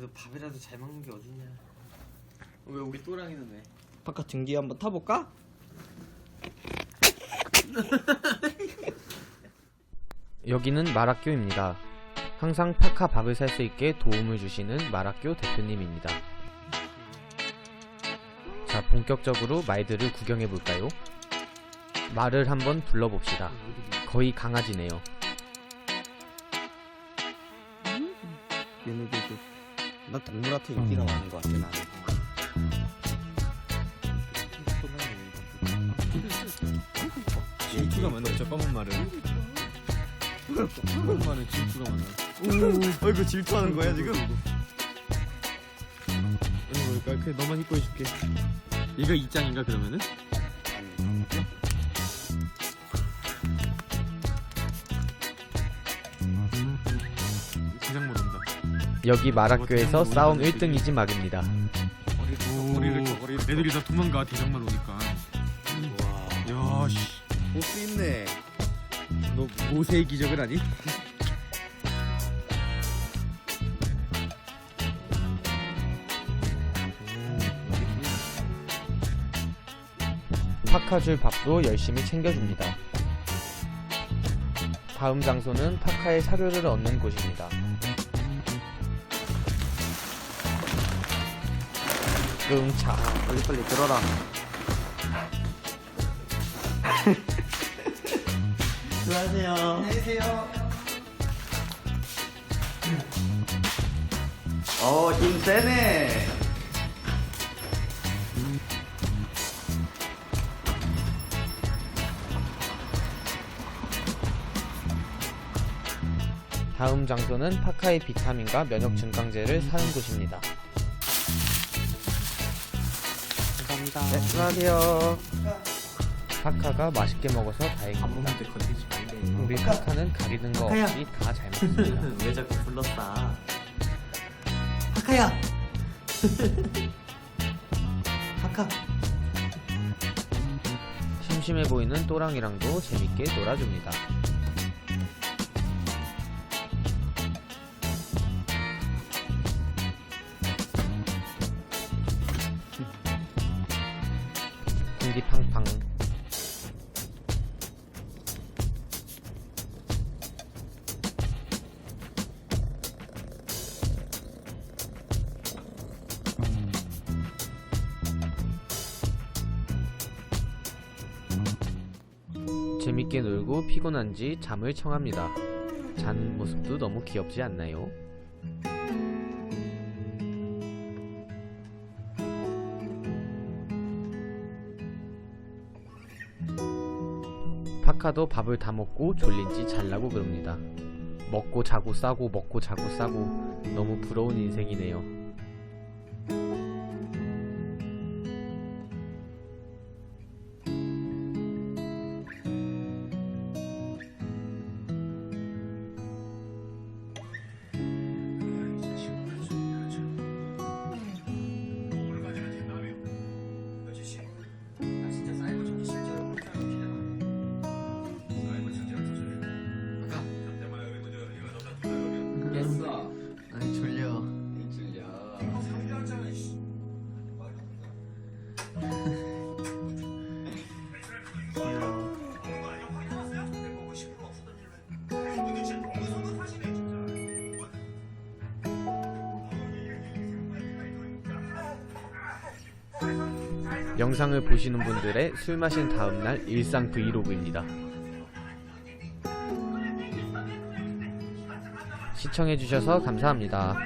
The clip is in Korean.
그래도 밥이라도 잘 먹는 게 어딨냐. 왜 우리 또랑이는 왜? 바깥 등기 한번 타볼까? 여기는 말학교입니다. 항상 파카 밥을 살 수 있게 도움을 주시는 말학교 대표님입니다. 자, 본격적으로 말들을 구경해 볼까요? 말을 한번 불러봅시다. 거의 강아지네요. 얘네들 도나 동물한테 인기가 많은 것 같아 나는. 질투가 많아. 저 검은 말은. 검은 말은 질투가 많아. 어이구 질투하는 거야 지금? 이거 그러니까 그냥 너만 입고 해줄게. 얘가 이 짱인가 그러면은? 세상 여기 말학교에서 싸움 1등이지 막입니다. 애들이 다 도망가 대장만 오니까 야 씨 보스 있네 너 모세의 기적을 아니? 파카 줄 밥도 열심히 챙겨줍니다. 다음 장소는 파카의 사료를 얻는 곳입니다. 끙차. 빨리 빨리 들어라 수고하세요 안녕하세요 어 힘 세네 다음 장소는 파카의 비타민과 면역 증강제를 사는 곳입니다. 감사합니다. 네 수고하세요 파카가 맛있게 먹어서 다행입니다. 때 건드리지 말래 우리 파카는 가리는 거 없이 다 잘 먹습니다. 왜 자꾸 불렀어? 하카야. 하카. 심심해 보이는 또랑이랑도 재밌게 놀아줍니다. 공기 팡팡. 재밌게 놀고 피곤한지 잠을 청합니다. 자는 모습도 너무 귀엽지 않나요? 파카도 밥을 다 먹고 졸린지 잘라고 그럽니다. 먹고 자고 싸고 먹고 자고 싸고 너무 부러운 인생이네요. 영상을 보시는 분들의 술 마신 다음날 일상 브이로그입니다. 시청해주셔서 감사합니다.